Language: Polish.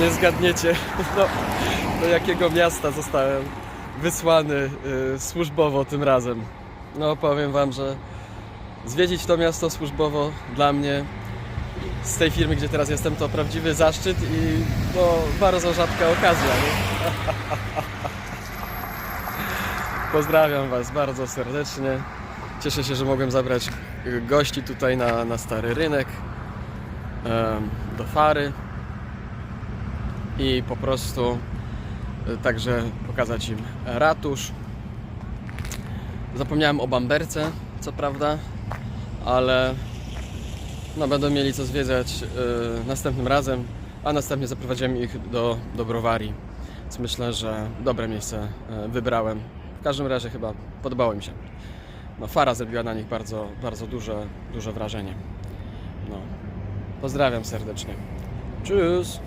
nie zgadniecie, no, do jakiego miasta zostałem wysłany y, służbowo tym razem. No powiem Wam, że zwiedzić to miasto służbowo dla mnie z tej firmy, gdzie teraz jestem, to prawdziwy zaszczyt i no, bardzo rzadka okazja. Nie? Pozdrawiam Was bardzo serdecznie. Cieszę się, że mogłem zabrać gości tutaj na, na Stary Rynek, do Fary i po prostu y, także pokazać im ratusz. Zapomniałem o bamberce, co prawda, ale no, będą mieli co zwiedzać y, następnym razem, a następnie zaprowadziłem ich do, do browarii. Więc myślę, że dobre miejsce y, wybrałem. W każdym razie chyba podobało mi się. No, fara zrobiła na nich bardzo, bardzo duże, duże wrażenie. No. Pozdrawiam serdecznie. Tschüss!